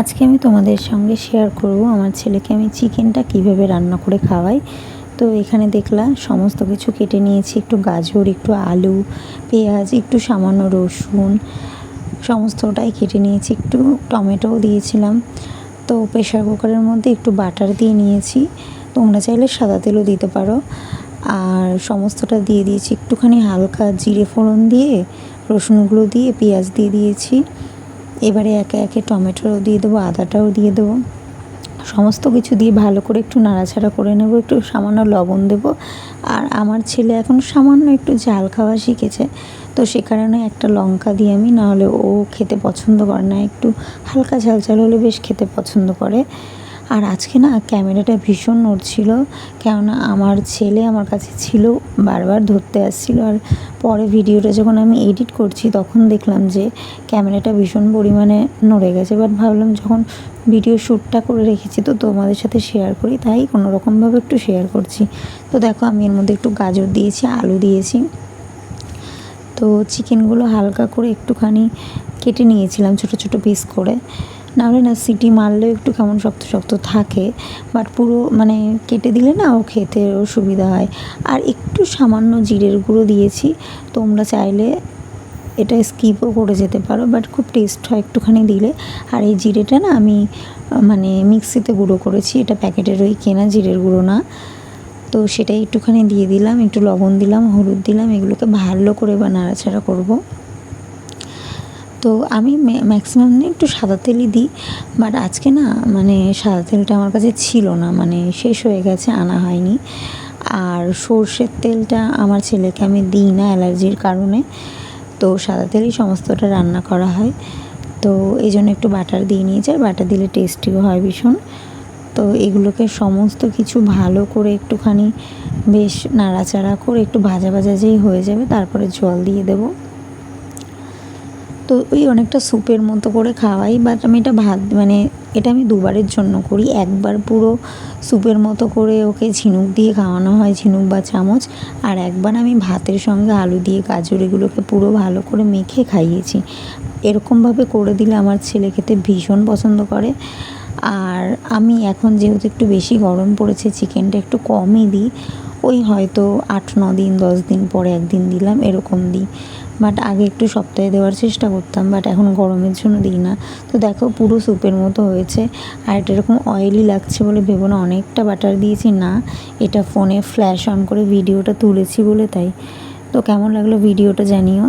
আজকে আমি তোমাদের সঙ্গে শেয়ার করব আমার ছেলেকে আমি চিকেনটা কীভাবে রান্না করে খাওয়াই। তো এখানে দেখলা সমস্ত কিছু কেটে নিয়েছি, একটু গাজর, একটু আলু, পেঁয়াজ, একটু সামান্য রসুন, সমস্তটাই কেটে নিয়েছি। একটু টমেটোও দিয়েছিলাম। তো প্রেশার কুকারের মধ্যে একটু বাটার দিয়ে নিয়েছি। তোমরা চাইলে সাদা তেলও দিতে পারো। আর সমস্তটা দিয়ে দিয়েছি। একটুখানি হালকা জিরে ফোড়ন দিয়ে, রসুনগুলো দিয়ে, পেঁয়াজ দিয়ে দিয়েছি। এবারে একে একে টমেটোও দিয়ে দেবো, আদাটাও দিয়ে দেবো। সমস্ত কিছু দিয়ে ভালো করে একটু নাড়াচাড়া করে নেব, একটু সামান্য লবণ দেব। আর আমার ছেলে এখন সামান্য একটু ঝাল খাওয়া শিখেছে, তো সে কারণে একটা লঙ্কা দিয়ে আমি, নাহলে ও খেতে পছন্দ করে না, একটু হালকা ঝাল ঝাল হলে বেশ খেতে পছন্দ করে। আর আজকে না ক্যামেরাটা ভীষণ নড়ছিল, কেননা আমার ছেলে আমার কাছে ছিল, বারবার ধরতে আসছিল। আর পরে ভিডিওটা যখন আমি এডিট করছি, তখন দেখলাম যে ক্যামেরাটা ভীষণ পরিমাণে নড়ে গেছে। বাট ভাবলাম যখন ভিডিও শ্যুটটা করে রেখেছি, তো তোমাদের সাথে শেয়ার করি, তাই কোনো রকমভাবে একটু শেয়ার করছি। তো দেখো আমি এর মধ্যে একটু গাজর দিয়েছি, আলু দিয়েছি। তো চিকেনগুলো হালকা করে একটুখানি কেটে নিয়েছিলাম, ছোটো ছোটো পিস করে। নাহলে না সিটি মারলেও একটু কেমন শক্ত শক্ত থাকে বাট পুরো মানে কেটে দিলে না ও খেতেও সুবিধা হয়। আর একটু সামান্য জিরের গুঁড়ো দিয়েছি, তোমরা চাইলে এটা স্কিপও করে যেতে পারো বাট খুব টেস্ট হয় একটুখানি দিলে। আর এই জিরেটা না আমি মানে মিক্সিতে গুঁড়ো করেছি, এটা প্যাকেটের ওই কেনা জিরের গুঁড়ো না। তো সেটাই একটুখানি দিয়ে দিলাম, একটু লবণ দিলাম, হলুদ দিলাম, এগুলোকে ভালো করে বা নাড়াচাড়া করব। তো আমি ম্যাক্সিমাম না একটু সাদা তেলই দিই বাট আজকে না মানে সাদা তেলটা আমার কাছে ছিল না মানে শেষ হয়ে গেছে, আনা হয়নি। আর সর্ষের তেলটা আমার ছেলেকে আমি দিই না অ্যালার্জির কারণে, তো সাদা তেলই সমস্তটা রান্না করা হয়। তো এই জন্য একটু বাটার দিয়ে নিয়েছি, আর বাটার দিলে টেস্টিও হয় ভীষণ। তো এগুলোকে সমস্ত কিছু ভালো করে একটুখানি বেশ নাড়াচাড়া করে একটু ভাজা ভাজা যেই হয়ে যাবে, তারপরে জল দিয়ে দেবো। তো ওই অনেকটা স্যুপের মতো করে খাওয়াই বাট আমি এটা ভাত মানে এটা আমি দুবারের জন্য করি। একবার পুরো স্যুপের মতো করে ওকে ঝিনুক দিয়ে খাওয়ানো হয়, ঝিনুক বা চামচ, আর একবার আমি ভাতের সঙ্গে আলু দিয়ে গাজর এগুলোকে পুরো ভালো করে মেখে খাইয়েছি। এরকমভাবে করে দিলে আমার ছেলে খেতে ভীষণ পছন্দ করে। আর আমি এখন যেহেতু একটু বেশি গরম পড়েছে চিকেনটা একটু কমই দিই, ওই হয়তো আট, ন দিন, দশ দিন পরে একদিন দিলাম, এরকম দিই। বাট আগে একটু সপ্তাহে দেওয়ার চেষ্টা করতাম, বাট এখন গরমের জন্য দিই না। তো দেখো পুরো স্যুপের মতো হয়েছে। আর এটা এরকম অয়েলি লাগছে বলে ভেবো না, অনেকটা বাটার দিয়েছি। না, এটা ফোনে ফ্ল্যাশ অন করে ভিডিওটা তুলেছি বলে তাই। তো কেমন লাগল ভিডিওটা জানিও।